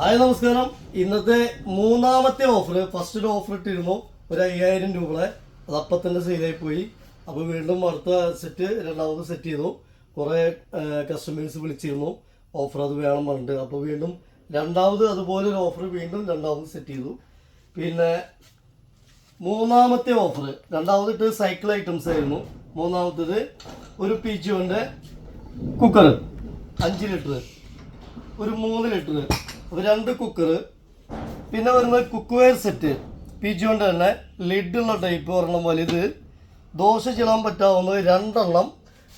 Hi നമസ്കാരം. ഇന്നത്തെ മൂന്നാമത്തെ ഓഫർ ഫസ്റ്റ് ഓഫർ ഇട്ടിരുന്നു. ഒരു അയ്യായിരം രൂപയുടെ. അത് അപ്പം തന്നെ സെയിലായി പോയി. അപ്പോൾ വീണ്ടും അടുത്ത സെറ്റ് രണ്ടാമത് സെറ്റ് ചെയ്തു. കുറേ കസ്റ്റമേഴ്സ് വിളിച്ചിരുന്നു. ഓഫർ അത് വേണം പറഞ്ഞിട്ട്. അപ്പോൾ വീണ്ടും രണ്ടാമത് അതുപോലെ ഒരു ഓഫർ വീണ്ടും രണ്ടാമത് സെറ്റ് ചെയ്തു. പിന്നെ മൂന്നാമത്തെ ഓഫർ രണ്ടാമതിട്ട് സൈക്കിൾ ഐറ്റംസ് ആയിരുന്നു. മൂന്നാമത്തത് ഒരു പി ജിയോന്റെ കുക്കർ അഞ്ച് ലിറ്റർ ഒരു മൂന്ന് ലിറ്റർ അപ്പോൾ രണ്ട് കുക്കർ പിന്നെ വരുന്നത് കുക്ക് വെയർ സെറ്റ് കൊണ്ട് തന്നെ ലിഡുള്ള ടൈപ്പ് ഒരെണ്ണം വലുത് ദോശ ചിടാൻ പറ്റാവുന്നത് രണ്ടെണ്ണം.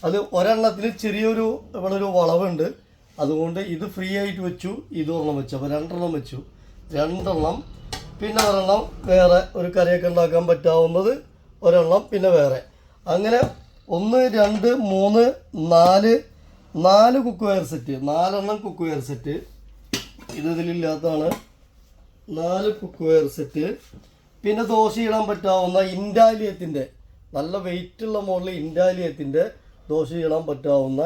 അത് ഒരെണ്ണത്തിന് ചെറിയൊരു ഇവിടെ ഒരു വളവുണ്ട്. അതുകൊണ്ട് ഇത് ഫ്രീ ആയിട്ട് വെച്ചു ഇത് ഒരെണ്ണം വെച്ചു. അപ്പോൾ രണ്ടെണ്ണം വെച്ചു. രണ്ടെണ്ണം. പിന്നെ ഒരെണ്ണം വേറെ ഒരു കറിയൊക്കെ ഉണ്ടാക്കാൻ പറ്റാവുന്നത് ഒരെണ്ണം പിന്നെ വേറെ. അങ്ങനെ ഒന്ന് രണ്ട് മൂന്ന് നാല് നാല് കുക്ക് വെയർ സെറ്റ് നാലെണ്ണം കുക്ക് വെയർ സെറ്റ് ഇത് ഇതിലില്ലാത്തതാണ് നാല് കുക്ക് വെയർ സെറ്റ് പിന്നെ ദോശ ഇടാൻ പറ്റാവുന്ന ഇൻഡാലിയത്തിന്റെ നല്ല വെയിറ്റുള്ള മോഡൽ ഇൻഡാലിയത്തിന്റെ ദോശ ഇടാൻ പറ്റാവുന്ന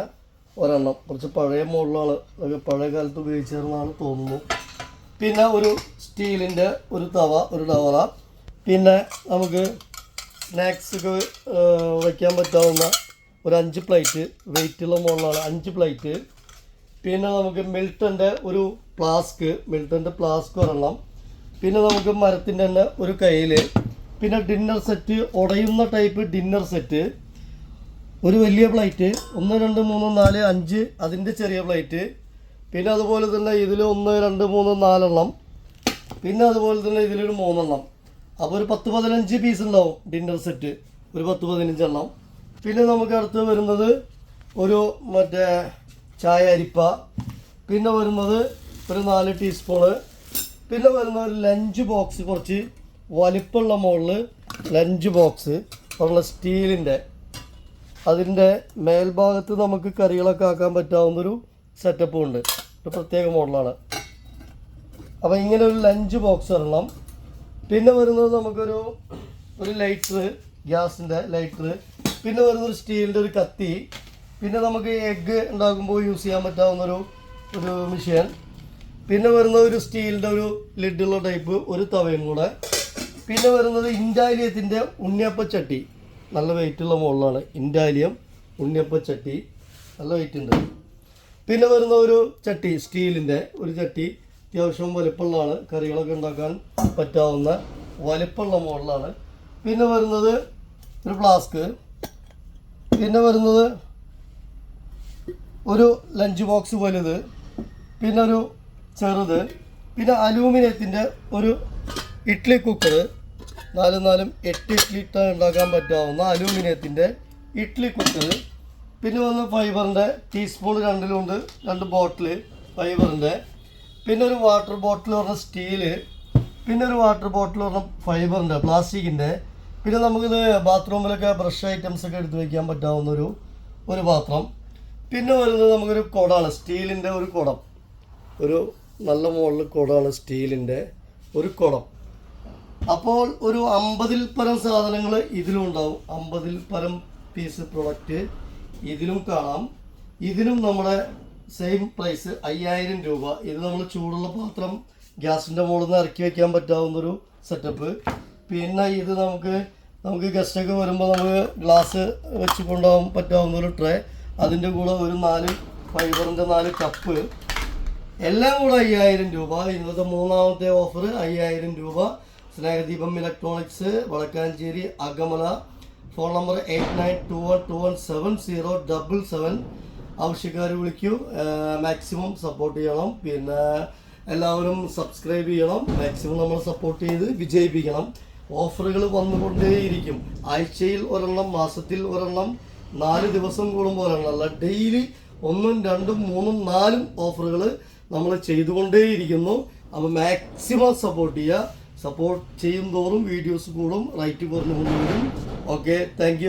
ഒരെണ്ണം. കുറച്ച് പഴയ മോഡലാണ് അതൊക്കെ പഴയ കാലത്ത് ഉപയോഗിച്ചതെന്നാണ് തോന്നുന്നു. പിന്നെ ഒരു സ്റ്റീലിന്റെ ഒരു തവ ഒരു ടവറ പിന്നെ നമുക്ക് സ്നാക്സ് വയ്ക്കാൻ പറ്റാവുന്ന ഒരു അഞ്ച് പ്ലേറ്റ് വെയിറ്റുള്ള മോഡലാണ് അഞ്ച് പ്ലേറ്റ് പിന്നെ നമുക്ക് മിൽട്ടന്റെ ഒരു ഫ്ലാസ്ക് മിൽട്ടന്റെ ഫ്ലാസ്ക് ഒരെണ്ണം. പിന്നെ നമുക്ക് മരത്തിന്റെ തന്നെ ഒരു കയ്യിൽ പിന്നെ ഡിന്നർ സെറ്റ് ഉടയുന്ന ടൈപ്പ് ഡിന്നർ സെറ്റ് ഒരു വലിയ പ്ലേറ്റ് ഒന്ന് രണ്ട് മൂന്ന് നാല് അഞ്ച് അതിന്റെ ചെറിയ പ്ലേറ്റ് പിന്നെ അതുപോലെ തന്നെ ഇതിൽ ഒന്ന് രണ്ട് മൂന്ന് നാലെണ്ണം. പിന്നെ അതുപോലെ തന്നെ ഇതിലൊരു മൂന്നെണ്ണം. അപ്പോൾ ഒരു പത്ത് പതിനഞ്ച് പീസ് ഉണ്ടാവും ഡിന്നർ സെറ്റ് ഒരു പത്ത് പതിനഞ്ചെണ്ണം പിന്നെ നമുക്ക് അടുത്ത് വരുന്നത് ഒരു മറ്റേ ചായ അരിപ്പ. പിന്നെ വരുന്നത് ഒരു നാല് ടീസ്പൂണ് പിന്നെ വരുന്ന ഒരു ലഞ്ച് ബോക്സ് കുറച്ച് വലിപ്പമുള്ള മുകളിൽ ലഞ്ച് ബോക്സ് ഉള്ള സ്റ്റീലിന്റെ അതിന്റെ മേൽഭാഗത്ത് നമുക്ക് കറികളൊക്കെ ആക്കാൻ പറ്റാവുന്നൊരു സെറ്റപ്പും ഉണ്ട്. ഒരു പ്രത്യേക മോഡലാണ്. അപ്പോൾ ഇങ്ങനെ ഒരു ലഞ്ച് ബോക്സ് വരണം. പിന്നെ വരുന്നത് നമുക്കൊരു ഒരു ലൈറ്റർ ഗ്യാസിന്റെ ലൈറ്റർ പിന്നെ വരുന്നൊരു സ്റ്റീലിന്റെ ഒരു കത്തി. പിന്നെ നമുക്ക് എഗ്ഗ് ഉണ്ടാക്കുമ്പോൾ യൂസ് ചെയ്യാൻ പറ്റാവുന്നൊരു ഒരു മിഷ്യൻ പിന്നെ വരുന്നത് ഒരു സ്റ്റീലിന്റെ ഒരു ലിഡുള്ള ടൈപ്പ് ഒരു തവയും കൂടെ. പിന്നെ വരുന്നത് ഇൻഡാലിയത്തിന്റെ ഉണ്ണിയപ്പച്ചട്ടി നല്ല വെയിറ്റുള്ള മുകളിലാണ്. ഇൻഡാലിയം ഉണ്ണിയപ്പച്ചട്ടി നല്ല വെയിറ്റ് ഉണ്ട്. പിന്നെ വരുന്ന ഒരു ചട്ടി സ്റ്റീലിന്റെ ഒരു ചട്ടി. അത്യാവശ്യം വലിപ്പമുള്ളതാണ്. കറികളൊക്കെ ഉണ്ടാക്കാൻ പറ്റാവുന്ന വലിപ്പമുള്ള മോഡലാണ് പിന്നെ വരുന്നത് ഒരു ഫ്ലാസ്ക് പിന്നെ വരുന്നത് ഒരു ലഞ്ച് ബോക്സ് വലുത് പിന്നെ ഒരു ചെറുത്. പിന്നെ അലൂമിനിയത്തിന്റെ ഒരു ഇഡ്ഡലി കുക്കർ നാലും നാലും എട്ട് ഇഡ്ഡലി ഇട്ട ഉണ്ടാക്കാൻ പറ്റാവുന്ന അലൂമിനിയത്തിന്റെ ഇഡ്ഡലി കുക്കർ പിന്നെ വന്ന് ഫൈബറിന്റെ ടീസ്പൂൺ രണ്ടിലുണ്ട് രണ്ട് ബോട്ടിൽ ഫൈബറിന്റെ പിന്നെ ഒരു വാട്ടർ ബോട്ടിൽ പറഞ്ഞ സ്റ്റീൽ പിന്നെ ഒരു വാട്ടർ ബോട്ടിൽ പറഞ്ഞ ഫൈബറിന്റെ പ്ലാസ്റ്റിക്കിന്റെ പിന്നെ നമുക്കിത് ബാത്റൂമിലൊക്കെ ബ്രഷ് ഐറ്റംസ് ഒക്കെ എടുത്ത് വയ്ക്കാൻ പറ്റാവുന്ന ഒരു ഒരു പാത്രം. പിന്നെ വരുന്നത് നമുക്കൊരു കുടമാണ് സ്റ്റീലിന്റെ ഒരു കുടം. ഒരു നല്ല മുകളിൽ കുടമാണ് സ്റ്റീലിന്റെ ഒരു കുടം അപ്പോൾ ഒരു അമ്പതിൽ പരം സാധനങ്ങൾ ഇതിലും ഉണ്ടാവും. അമ്പതിൽ പരം പീസ് പ്രൊഡക്റ്റ് ഇതിലും കാണാം. ഇതിനും നമ്മുടെ സെയിം പ്രൈസ് അയ്യായിരം രൂപ. ഇത് നമ്മൾ ചൂടുള്ള പാത്രം ഗ്യാസിന്റെ മുകളിൽ നിന്ന് ഇറക്കി വയ്ക്കാൻ പറ്റാവുന്നൊരു സെറ്റപ്പ് പിന്നെ ഇത് നമുക്ക് നമുക്ക് ഗസ്റ്റൊക്കെ വരുമ്പോൾ നമുക്ക് ഗ്ലാസ് വെച്ച് കൊണ്ടുപോകാൻ പറ്റാവുന്നൊരു ട്രേ അതിന്റെ കൂടെ ഒരു നാല് ഫൈബറിന്റെ നാല് കപ്പ് എല്ലാം കൂടെ അയ്യായിരം രൂപ. ഇന്നത്തെ മൂന്നാമത്തെ ഓഫർ അയ്യായിരം രൂപ. Snehadeepam electronics Vadakkanchery Akamala. Phone number eight nine two one two one seven zero double seven ആവശ്യക്കാർ വിളിക്കൂ. മാക്സിമം സപ്പോർട്ട് ചെയ്യണം. പിന്നെ എല്ലാവരും സബ്സ്ക്രൈബ് ചെയ്യണം. മാക്സിമം നമ്മൾ സപ്പോർട്ട് ചെയ്ത് വിജയിപ്പിക്കണം. ഓഫറുകൾ വന്നുകൊണ്ടേയിരിക്കും. ആഴ്ചയിൽ ഒരെണ്ണം മാസത്തിൽ ഒരെണ്ണം നാല് ദിവസം കൂടുമ്പോൾ ഒരെണ്ണം. അല്ല ഡെയിലി ഒന്നും രണ്ടും മൂന്നും നാലും ഓഫറുകൾ നമ്മൾ ചെയ്തുകൊണ്ടേയിരിക്കുന്നു. അപ്പോൾ മാക്സിമം സപ്പോർട്ട് ചെയ്യുക. സപ്പോർട്ട് ചെയ്യും തോറും വീഡിയോസ് കൂടും റൈറ്റ് കുറഞ്ഞുകൊണ്ടിരിക്കും ഓക്കെ താങ്ക്